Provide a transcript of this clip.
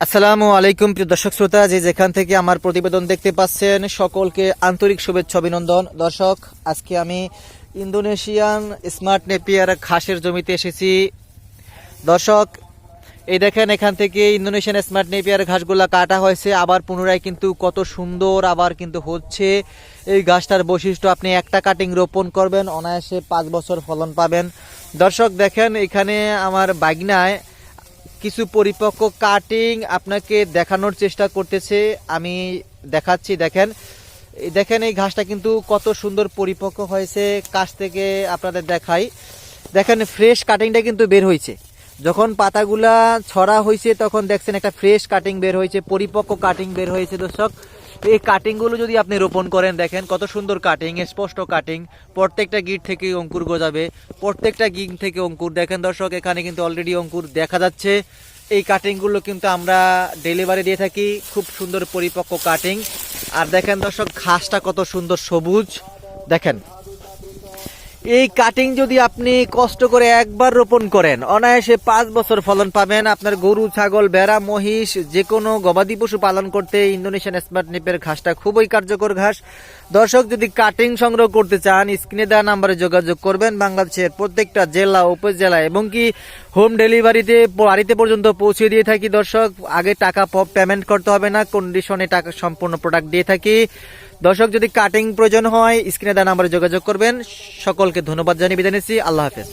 আসসালামু আলাইকুম, প্রিয় দর্শক শ্রোতা, যে যেখান থেকে আমার প্রতিবেদন দেখতে পাচ্ছেন, সকলকে আন্তরিক শুভেচ্ছা, অভিনন্দন। দর্শক, আজকে আমি ইন্দোনেশিয়ান স্মার্ট নেপিয়ার ঘাসের জমিতে এসেছি। দর্শক, এই দেখেন, এখান থেকে ইন্দোনেশিয়ান স্মার্ট নেপিয়ার ঘাসগুলা কাটা হয়েছে। আবার পুনরায় কিন্তু কত সুন্দর আবার কিন্তু হচ্ছে। এই ঘাসটার বৈশিষ্ট্য, আপনি একটা কাটিং রোপণ করবেন, অনায়াসে পাঁচ বছর ফলন পাবেন। দর্শক, দেখেন, এখানে আমার বাগনায় কিছু পরিপক্ক কাটিং আপনাকে দেখানোর চেষ্টা করতেছে। আমি দেখাচ্ছি, দেখেন। দেখেন এই ঘাসটা কিন্তু কত সুন্দর পরিপক্ক হয়েছে। কাছ থেকে আপনাদের দেখাই। দেখেন ফ্রেশ কাটিংটা কিন্তু বের হয়েছে। যখন পাতাগুলা ছড়া হয়েছে তখন দেখছেন একটা ফ্রেশ কাটিং বের হয়েছে, পরিপক্ক কাটিং বের হয়েছে, দর্শক। এই কাটিংগুলো যদি আপনি রোপণ করেন, দেখেন কত সুন্দর কাটিং স্পষ্ট কাটিং প্রত্যেকটা গিট থেকে অঙ্কুর গজাবে, প্রত্যেকটা গিট থেকে অঙ্কুর। দেখেন দর্শক, এখানে কিন্তু অলরেডি অঙ্কুর দেখা যাচ্ছে। এই কাটিংগুলো কিন্তু আমরা ডেলিভারি দিয়ে থাকি, খুব সুন্দর পরিপক্ক কাটিং আর দেখেন দর্শক, ঘাসটা কত সুন্দর সবুজ। দেখেন এই কাটিং যদি আপনি কষ্ট করে একবার রোপণ করেন, অনায়াসে পাঁচ বছর ফলন পাবেন। আপনার গরু, ছাগল, ভেড়া, মহিষ যে কোনো গবাদি পশু পালন করতে ইন্দোনেশিয়ান স্মার্ট নিপের ঘাসটা খুবই কার্যকর ঘাস। দর্শক, যদি কাটিং সংগ্রহ করতে চান, স্ক্রিনে দেওয়া নাম্বারে যোগাযোগ করবেন। বাংলাদেশের প্রত্যেকটা জেলা, উপজেলা এবং কি হোম ডেলিভারিতে বাড়িতে পর্যন্ত পৌঁছে দিয়ে থাকি। দর্শক, আগে টাকা পেমেন্ট করতে হবে না। কন্ডিশনে টাকা সম্পূর্ণ প্রোডাক্ট দিয়ে থাকি। দর্শক, যদি কাটিং প্রয়োজন হয় স্ক্রিনে দেওয়া নাম্বারে যোগাযোগ করবেন। সকলকে ধন্যবাদ জানিয়ে বিদায় নিচ্ছি। আল্লাহ হাফেজ।